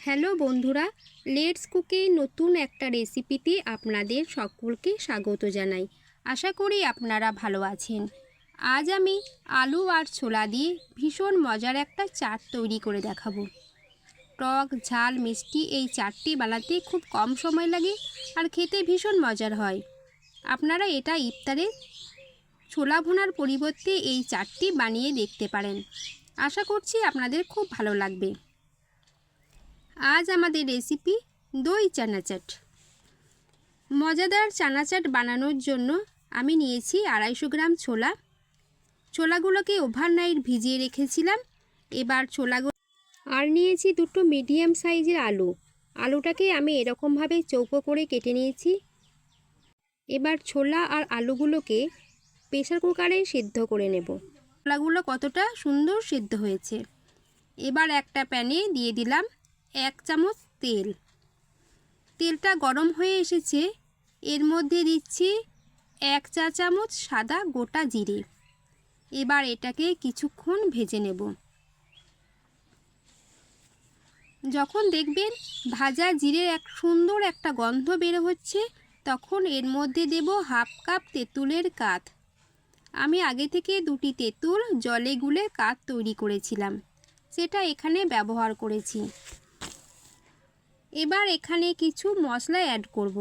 Hello বন্ধুরা let's কুকে নতুন একটা রেসিপিতে আপনাদের সকলকে স্বাগত জানাই। আশা করি আপনারা ভালো আছেন। আজ আমি আলু আর ছোলা দিয়ে ভীষণ মজার একটা চাট তৈরি করে দেখাবো। টক, ঝাল, মিষ্টি এই চাটটি বানাতে খুব কম সময় লাগে আর খেতে ভীষণ মজার হয়। আপনারা এটা ইফতারে ছোলা ভোনার পরিবর্তে এই চাটটি বানিয়ে দেখতে পারেন। আশা করছি আপনাদের খুব ভালো লাগবে। আজ আমাদের রেসিপি দই চানাচাট। মজাদার চানাচাট বানানোর জন্য আমি নিয়েছি আড়াইশো গ্রাম ছোলা। ছোলাগুলোকে ওভারনাইট ভিজিয়ে রেখেছিলাম। এবার ছোলাগুলো আর নিয়েছি দুটো মিডিয়াম সাইজের আলু। আলুটাকে আমি এরকমভাবে চৌকো করে কেটে নিয়েছি। এবার ছোলা আর আলুগুলোকে প্রেশার কুকারে সিদ্ধ করে নেব। ছোলাগুলো কতটা সুন্দর সিদ্ধ হয়েছে। এবার একটা প্যানে দিয়ে দিলাম এক চামচ তেল। তেলটা গরম হয়ে এসেছে। এর মধ্যে দিচ্ছি এক চা চামচ সাদা গোটা জিরে। এবার এটাকে কিছুক্ষণ ভেজে নেব। যখন দেখবেন ভাজা জিরের এক সুন্দর একটা গন্ধ বের হচ্ছে, তখন এর মধ্যে দেব হাফ কাপ তেঁতুলের কাঠ আমি আগে থেকে দুটি তেঁতুল জলে গুলে কাঠ তৈরি করেছিলাম। সেটা এখানে ব্যবহার করেছি। এবার এখানে কিছু মশলা অ্যাড করব।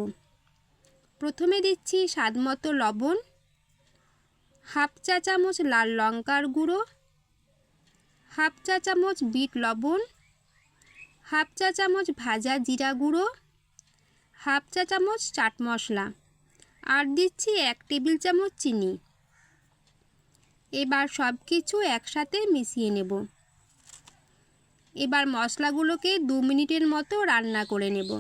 প্রথমে দিচ্ছি স্বাদমতো লবণ, হাফ চা চামচ লাল লঙ্কার গুঁড়ো, হাফ চা চামচ বিট লবণ, হাফ চা চামচ ভাজা জিরা গুঁড়ো, হাফ চা চামচ চাট মশলা আর দিচ্ছি এক টেবিল চামচ চিনি। এবার সব কিছু একসাথে মিশিয়ে নেব। এবার মশলাগুলোকে দু মিনিটের মতো রান্না করে নেব।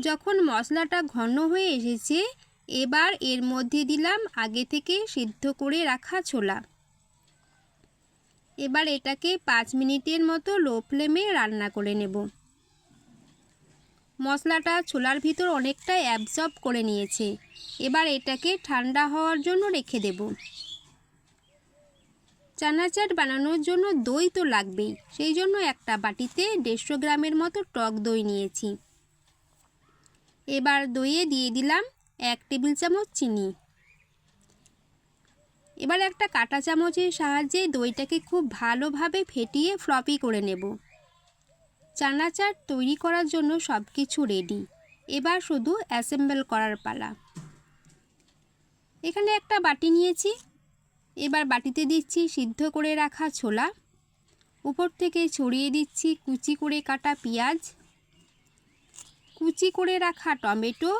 যখন মশলাটা ঘন হয়ে এসেছে, এবার এর মধ্যে দিলাম আগে থেকে সিদ্ধ করে রাখা ছোলা। এবার এটাকে পাঁচ মিনিটের মতো লো ফ্লেমে রান্না করে নেব। মশলাটা ছোলার ভিতর অনেকটাই অ্যাবজর্ব করে নিয়েছে। এবার এটাকে ঠান্ডা হওয়ার জন্য রেখে দেব। চানাচাট বানানোর জন্য দই তো লাগবেই। সেই জন্য একটা বাটিতে দেড়শো গ্রামের মতো টক দই নিয়েছি। এবার দইয়ে দিয়ে দিলাম এক টেবিল চামচ চিনি। এবার একটা কাটা চামচের সাহায্যে দইটাকে খুব ভালোভাবে ফেটিয়ে ফ্লপি করে নেব। চানাচাট তৈরি করার জন্য সব কিছু রেডি। এবার শুধু অ্যাসেম্বল করার পালা। এখানে একটা বাটি নিয়েছি। এবার বাটিতে দিচ্ছি সিদ্ধ করে রাখা ছোলা। উপর থেকে ছড়িয়ে দিচ্ছি কুচি করে কাটা পেঁয়াজ। কুচি করে রাখা টমেটো।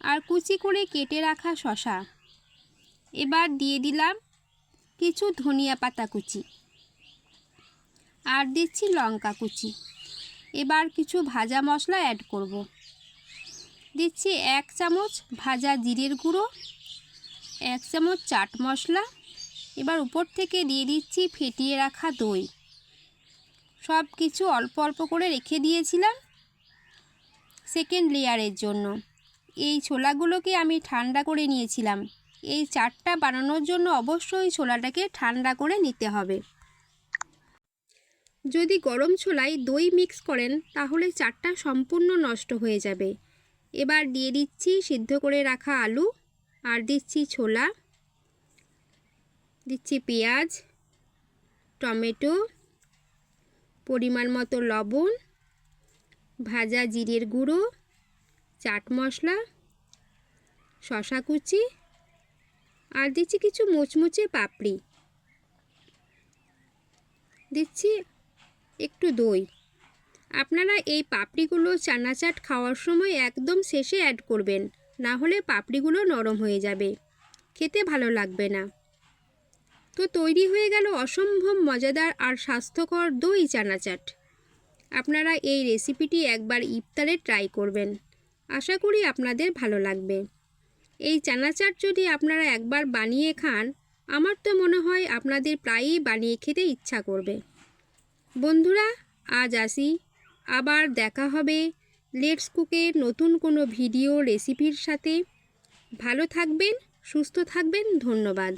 আর কুচি করে কেটে রাখা শশা এবার দিয়ে দিলাম কিছু ধনিয়া পাতা কুচি। আর দিচ্ছি লঙ্কা কুচি। এবার কিছু ভাজা মশলা অ্যাড করব। দিচ্ছি এক চামচ ভাজা জিরের গুঁড়ো। এক চামচ চাট মশলা, এবার উপর থেকে দিয়ে দিচ্ছি ফেটিয়ে রাখা দই। সব কিছু অল্প অল্প করে রেখে দিয়েছিলাম সেকেন্ড লেয়ারের জন্য। এই ছোলাগুলোকে আমি ঠান্ডা করে নিয়েছিলাম। এই চাটটা বানানোর জন্য অবশ্যই ছোলাটাকে ঠান্ডা করে নিতে হবে। যদি গরম ছোলায় দই মিক্স করেন, তাহলে চাটটা সম্পূর্ণ নষ্ট হয়ে যাবে। এবার দিয়ে দিচ্ছি সিদ্ধ করে রাখা আলু। আর দিচ্ছি ছোলা, দিচ্ছি পেঁয়াজ, টমেটো, পরিমাণ মতো লবণ, ভাজা জিরের গুঁড়ো, চাট মশলা শশা কুচি আর দিচ্ছি কিছু মুচমুচে পাপড়ি। দিচ্ছি একটু দই। আপনারা এই পাপড়িগুলো চানাচাট খাওয়ার সময় একদম শেষে অ্যাড করবেন। না হলে পাপড়িগুলো নরম হয়ে যাবে। খেতে ভালো লাগবে না। তো তৈরি হয়ে গেল অসম্ভব মজাদার আর স্বাস্থ্যকর দই চানাচাট। আপনারা এই রেসিপিটি একবার ইফতারে ট্রাই করবেন। আশা করি আপনাদের ভালো লাগবে। এই চানাচাট যদি আপনারা একবার বানিয়ে খান, আমার তো মনে হয় আপনাদের প্রায়ই বানিয়ে খেতে ইচ্ছা করবে। বন্ধুরা, আজ আসি। আবার দেখা হবে লেটস কুকের নতুন কোনো ভিডিও রেসিপির সাথে। ভালো থাকবেন সুস্থ থাকবেন ধন্যবাদ।